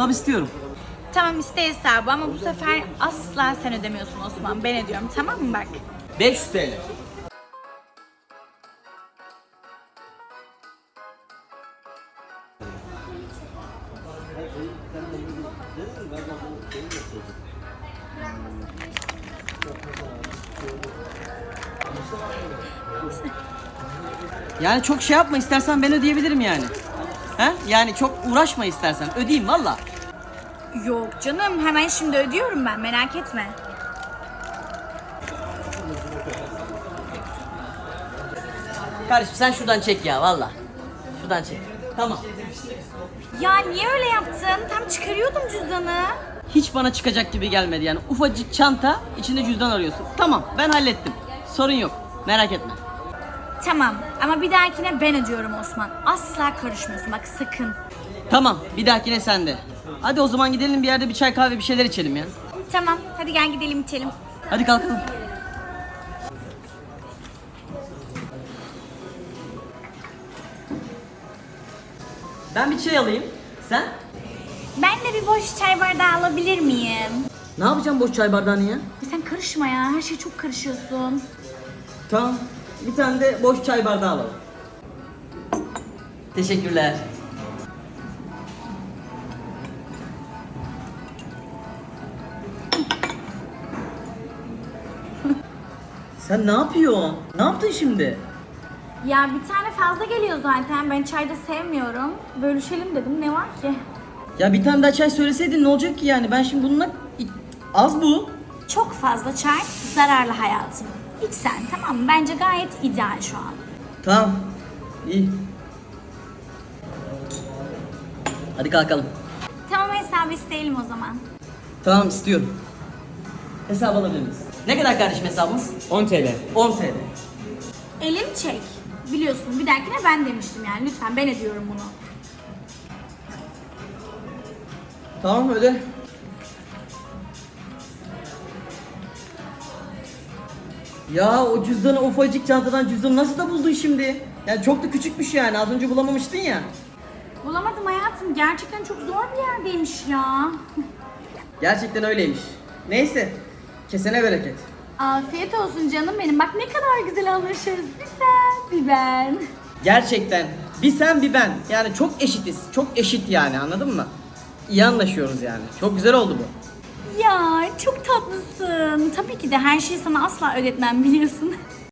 Abi istiyorum. Tamam iste hesabı ama bu sefer asla sen ödemiyorsun Osman. Ben ödüyorum tamam mı bak? 500 TL. Yani çok şey yapma istersen ben ödeyebilirim yani. He? Yani çok uğraşma istersen. Ödeyeyim valla. Yok canım hemen şimdi ödüyorum ben merak etme. Kardeşim sen şuradan çek ya valla. Şuradan çek. Tamam. Ya niye öyle yaptın? Tam çıkarıyordum cüzdanı. Hiç bana çıkacak gibi gelmedi yani. Ufacık çanta içinde cüzdan arıyorsun. Tamam ben hallettim. Sorun yok. Merak etme. Tamam ama bir dahakine ben ödüyorum Osman. Asla karışmıyorsun bak sakın. Tamam bir dahakine sende. Hadi o zaman gidelim bir yerde bir çay kahve bir şeyler içelim ya. Tamam hadi gel gidelim içelim. Hadi kalkalım. Ben bir çay alayım. Sen? Ben de bir boş çay bardağı alabilir miyim? Ne yapacağım boş çay bardağını ya? Ya Sen karışma ya her şeye çok karışıyorsun. Tamam. Bir tane de boş çay bardağı alalım. Teşekkürler. Sen ne yapıyorsun? Ne yaptın şimdi? Ya bir tane fazla geliyor zaten ben çayda sevmiyorum. Bölüşelim dedim ne var ki? Ya bir tane daha çay söyleseydin ne olacak ki yani? Ben şimdi bununla... Az bu. Çok fazla çay zararlı hayatım. İç sen tamam mı? Bence gayet ideal şu an. Tamam. İyi. Hadi kalkalım. Tamam hesabı isteyelim o zaman. Tamam istiyorum. Hesap alabilir miyiz? Ne kadar kardeşim hesabımız? 10 TL. 10 TL. Elim çek. Biliyorsun bir dahakine ben demiştim yani lütfen ben ediyorum bunu. Tamam öde. Ya o cüzdanı ufacık çantadan cüzdanı nasıl da buldun şimdi? Yani çok da küçükmüş yani az önce bulamamıştın ya. Bulamadım hayatım gerçekten çok zor bir yerdeymiş ya. Gerçekten öyleymiş. Neyse. Kesene bereket. Afiyet olsun canım benim. Bak ne kadar güzel anlaşırız. Bir sen bir ben. Gerçekten. Bir sen bir ben. Yani çok eşitiz. Çok eşit yani anladın mı? İyi anlaşıyoruz yani. Çok güzel oldu bu. Ya çok tatlısın. Tabii ki de her şeyi sana asla ödetmem biliyorsun.